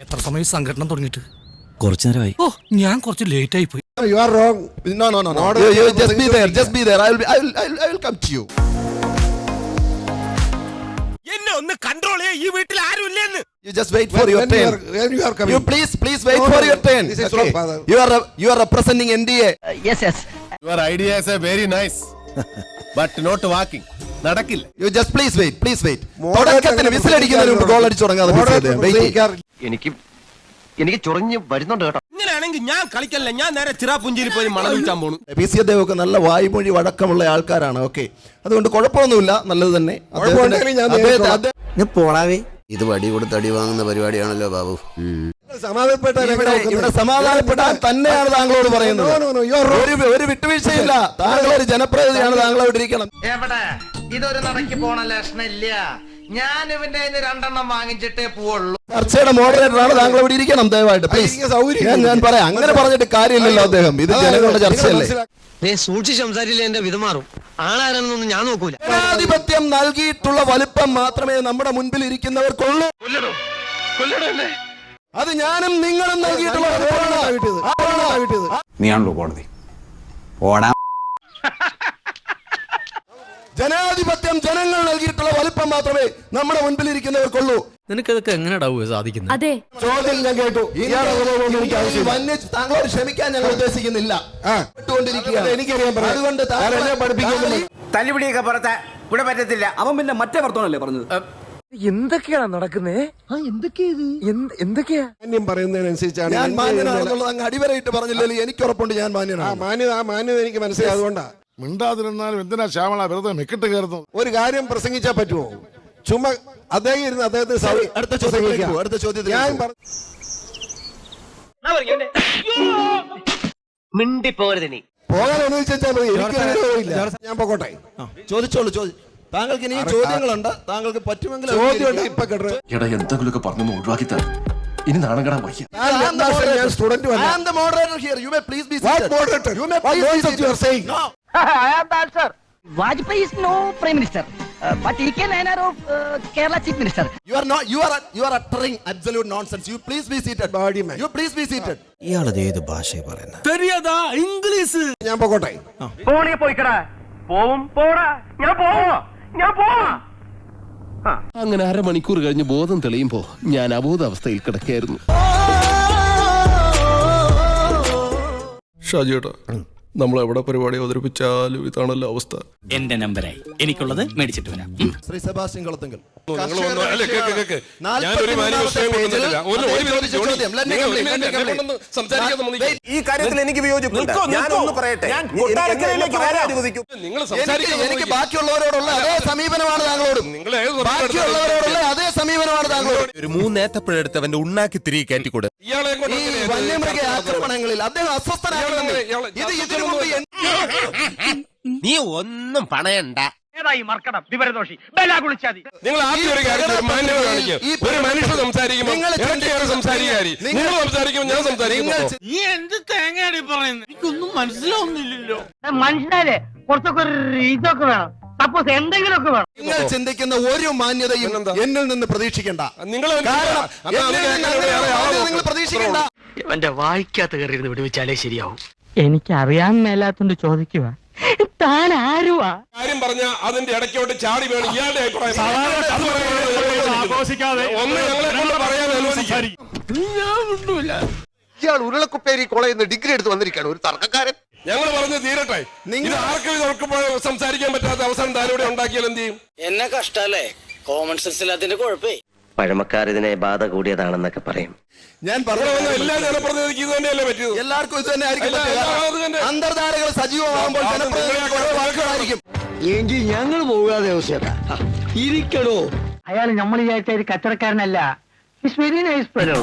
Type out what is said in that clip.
എത്ര സമയം സംഘടന തുടങ്ങിയിട്ട് കുറച്ചു നേരമായി ഓ ഞാൻ കുറച്ച് ലേറ്റ് ആയി പോയി You are wrong. No, no, no, no. You, you just be there. Just be there. I will, I will, I will, I will come to you. എന്നെ ഒന്ന് കൺട്രോൾ ചെയ്യ ഈ വീട്ടിൽ ആരും ഇല്ലെന്ന് You just wait for When- your when you turn. are- when you are coming. You please, please wait No, for no, your turn. this is wrong, father. You are, you are representing NDA. Yes yes idea is a very nice but not walking നടക്കില്ല. You just please wait please wait തുടക്കത്തിൽ whistle അടിക്കുന്നതിന് വിസിലടിക്കുന്നതിന് മുമ്പ് goal അടിച്ചു തുടങ്ങാതെ. എനിക്ക് എനിക്ക് ചൊറിഞ്ഞ് വരുന്നുണ്ട് കേട്ടോ. ഇങ്ങനെയാണെങ്കിൽ ഞാൻ കളിക്കല്ല? ഞാൻ നേരെ ചിറാപുഞ്ചിയിൽ പോയി മണം വിൽക്കാൻ പോണു. പി സി അദ്ദേഹം ഒക്കെ നല്ല വായ്മൊഴി വഴക്കമുള്ള ആൾക്കാരാണ്. ഓക്കെ അതുകൊണ്ട് കുഴപ്പമൊന്നുമില്ല. നല്ലത് തന്നെ. പോടാവേ. ഇത് വടി കൊടുത്ത് അടി വാങ്ങുന്ന പരിപാടിയാണല്ലോ ബാബു. ഇവിടെ സമാധാനപ്പെടാൻ തന്നെയാണ് താങ്കളോട് പറയുന്നത്. ഒരു വിട്ടുവീഴ്ചയില്ല. താങ്കൾ ഒരു ജനപ്രതിനിധിയാണ് താങ്കൾ അവിടെ ഇരിക്കണം എവിടെ? ഇതൊരു നടക്കി പോണ ലക്ഷണില്ല. ഞാൻ ഇവന്റെ രണ്ടെണ്ണം വാങ്ങിച്ചിട്ടേ പോവുള്ളൂ. ചർച്ചയുടെ മോഡറേറ്ററാണ് താങ്കൾ ഇവിടെ ഇരിക്കണം ദയവായിട്ട് പ്ലീസ് സൗകര്യം ഞാൻ പറയാം. അങ്ങനെ പറഞ്ഞിട്ട് കാര്യമില്ലല്ലോ അദ്ദേഹം. ഇത് ജനങ്ങളുടെ ചർച്ചയല്ലേ. സൂക്ഷിച്ച് സംസാരിച്ചില്ല എന്റെ വിധം മാറും. ആളാരാണെന്നൊന്നും ഞാൻ നോക്കൂല. ജനാധിപത്യം നൽകിയിട്ടുള്ള വലുപ്പം മാത്രമേ നമ്മുടെ മുൻപിൽ ഇരിക്കുന്നവർക്കുള്ളൂ. അത് ഞാനും നിങ്ങളും നൽകിയിട്ടുള്ള നീയാണല്ലോ കോടതി. ഓടാ ജനാധിപത്യം ജനങ്ങൾ നൽകിയിട്ടുള്ള വലിപ്പം മാത്രമേ നമ്മുടെ മുൻപിൽ ഇരിക്കുന്നവർക്കുള്ളൂ നിനക്കതൊക്കെ എങ്ങനെയാടാവുക സാധിക്കുന്നത്? അതെ. ചോദ്യം ഞാൻ കേട്ടു. താങ്കൾ താങ്കളോട് ക്ഷമിക്കാൻ ഞങ്ങൾ ഉദ്ദേശിക്കുന്നില്ല. എനിക്കറിയാം. അതുകൊണ്ട് തല്ലുപിടിയൊക്കെ പുറത്തെ ഇവിടെ പറ്റത്തില്ല. അവൻ പിന്നെ മറ്റേ വർത്തമാനല്ലേ പറഞ്ഞത്? എന്തൊക്കെയാണ് നടക്കുന്നേ? എന്തൊക്കെയാ എന്തൊക്കെയാ? മാന്യം പറയുന്നതിനനുസരിച്ചാണ് ഞാൻ എന്റെ മാന്യനാണെന്നുള്ളത് അങ്ങ് അടിവരയിട്ട് പറഞ്ഞില്ലല്ലോ. എനിക്ക് ഉറപ്പുണ്ട് ഞാൻ ആ മാന്യനാണ്. മാന്യത ആ മാന്യത എനിക്ക് മനസ്സിലായി അതുകൊണ്ടാ മിണ്ടാതിരുന്നാലും എന്തിനാ ശ്യാമള വെറുതെ മെക്കിട്ട് കയറുന്നു ഒരു കാര്യം പ്രസംഗിച്ചാ പറ്റുമോ ചുമ്മാ അദ്ദേഹം ഇരുന്ന് അദ്ദേഹത്തിന് സൗ- അടുത്ത ചോദ്യത്തിലേക്ക് പ്രസംഗിക്കാം. പോ, അടുത്ത ചോദ്യത്തിലേക്ക് ഞാൻ പോ. പറ- മിണ്ടിപ്പോരുത് നീ. പോകാൻ അനുവദിച്ചാൽ മതി. എനിക്ക് അനുഭവമില്ല ഞാൻ പോകട്ടെ ചോദിച്ചോളൂ ചോദി താങ്കൾക്ക് ഇനി ചോദ്യങ്ങളുണ്ട് താങ്കൾക്ക് പറ്റുമെങ്കിൽ എടാ എന്തെങ്കിലുമൊക്കെ പറഞ്ഞു ഒഴിവാക്കി തരാം ഇനി നാണം കെടാൻ വയ്യ. Vajpayee is no prime minister but E K Nayanar of Kerala chief minister You are not. You are. You are uttering absolute nonsense. You please be seated. Body man. You please be seated. ഇയാളത് ഏത് ഭാഷയെ പറയുന്നത് തെരിയതാ English ഞാൻ പോകട്ടെ പോണേ പോയിക്കടാ പോവും പോടാ ഞാൻ പോവാ ഞാൻ പോവാ. അങ്ങനെ അരമണിക്കൂർ കഴിഞ്ഞ് ബോധം തെളിയുമ്പോ ഞാൻ അബോധാവസ്ഥയിൽ കിടക്കായിരുന്നു ഷാജിയേട്ടാ നമ്മൾ എവിടെ പരിപാടി അവതരിപ്പിച്ചാലും ഇതാണല്ലോ അവസ്ഥ. എന്റെ നമ്പരായി. എനിക്കുള്ളത് മേടിച്ചിട്ട് വരാം. ശ്രീ സെബാസ്റ്റ്യൻ കളത്തുങ്കൽ. ഒന്ന് അല്ല, കേക്ക്, കേക്ക്. ഞാനൊരു മാന്യ കൊണ്ടുവന്നിട്ടില്ല. ഒരു- ഒരു മിനിറ്റ് ജോണി. നിങ്ങൾ ഒരു മിനിറ്റ് എന്നെ കൊണ്ടൊന്ന് സംസാരിക്കാൻ സമ്മതിക്കൂ. ഈ കാര്യത്തിൽ എനിക്ക് വിയോജിപ്പുണ്ട് ഞാൻ ഒന്ന് പറയട്ടെ നിങ്ങൾ എനിക്ക് സംസാരിക്കാൻ എനിക്ക് ബാക്കിയുള്ളവരോടുള്ള അതേ സമീപനമാണ് താങ്കളോടും. നിങ്ങൾ ഏത് സമീപനം ബാക്കിയുള്ളവരോടുള്ള അതേ താങ്കളോട് ഒരു മൂന്നേത്തപ്പഴെടുത്ത് അവന്റെ ഉണ്ണാക്കി തിരികെ കയറ്റിക്കൂടെ? ഇയാളെ ഈ വന്യമൃഗ ആക്രമണങ്ങളിൽ അദ്ദേഹം അസ്വസ്ഥനാകുന്നുണ്ട് ഇയാളെ- ഇത് ഇതിനു മുമ്പ് എൻ- നീ ഒന്നും പണയണ്ട. ഏതായി മറക്കണം വിവരദോഷി. ബലാ കുളിച്ചാതി നിങ്ങൾ ആദ്യം ഒരു കാര്യം ഒരു മാന്യത കാണിക്കുക ഈ ഒരു മനുഷ്യൻ സംസാരിക്കുമ്പോൾ നിങ്ങൾ സംസാരിക്കാരി നിങ്ങൾ- നിങ്ങൾ സംസാരിക്കുമ്പോൾ ഞാൻ നിങ്ങൾ നീ എന്ത് തേങ്ങയാണ് പറയുന്നത് എനിക്കൊന്നും മനസ്സിലാവുന്നില്ലല്ലോ. മനുഷ്യനാലേ കുറച്ചൊക്കെ ഒരു ഇതൊക്കെ വേണം. സപ്പോസ് എന്തെങ്കിലുമൊക്കെ വേണം. നിങ്ങൾ ചിന്തിക്കുന്ന ഒരു മാന്യതയും എന്നിൽ നിന്ന് പ്രതീക്ഷിക്കണ്ട. നിങ്ങൾ നിങ്ങൾ പ്രതീക്ഷിക്കണ്ട. എന്റെ വായിക്കാത്ത കയറിയിരുന്ന് വിടുവിച്ചാലേ ശരിയാവും. എനിക്ക് അറിയാൻ മേലാത്തോണ്ട് ചോദിക്കുക താൻ ആരുവാ? കാര്യം പറഞ്ഞ അതിന്റെ ഇടയ്ക്കോട്ട് ചാടി വേണം ഇയാളുടെ അഭിപ്രായം പറയാനാണ് ഒന്ന് ഞങ്ങളെ കൊണ്ട് പറയാൻ അനുവദിക്കും. ഇയാൾ ഉരുളക്കുപ്പേരി കോളേജിൽ നിന്ന് ഡിഗ്രി എടുത്ത് വന്നിരിക്കുകയാണ്. ഒരു തർക്കക്കാരൻ. ഞങ്ങൾ പറഞ്ഞു തീരട്ടെ. നിങ്ങൾ ആർക്കും ഇതൊക്കെ സംസാരിക്കാൻ പറ്റാത്ത അവസരം താരൂടെ ഉണ്ടാക്കിയാൽ എന്ത് ചെയ്യും? എന്നെ കഷ്ടല്ലേ? കോമൺ സെൻസ് അതിന്റെ കുഴപ്പേ. പഴമക്കാർ ഇതിനെ ബാധ കൂടിയതാണെന്നൊക്കെ പറയും. ഞാൻ പറഞ്ഞു എല്ലാ ജനപ്രതിനിധിക്ക് ഇത് തന്നെയല്ലേ പറ്റിയത്? എല്ലാവർക്കും ഇത് തന്നെ. ആയിരിക്കും അന്തർധാരകൾ സജീവമാകുമ്പോൾ വാക്കുകളായിരിക്കും എങ്കിൽ ഞങ്ങൾ പോകാതെ ഇരിക്കണോ അയാൾ നമ്മൾ വിചാരിച്ച ഒരു കച്ചവടക്കാരനല്ല. It's very nice fellow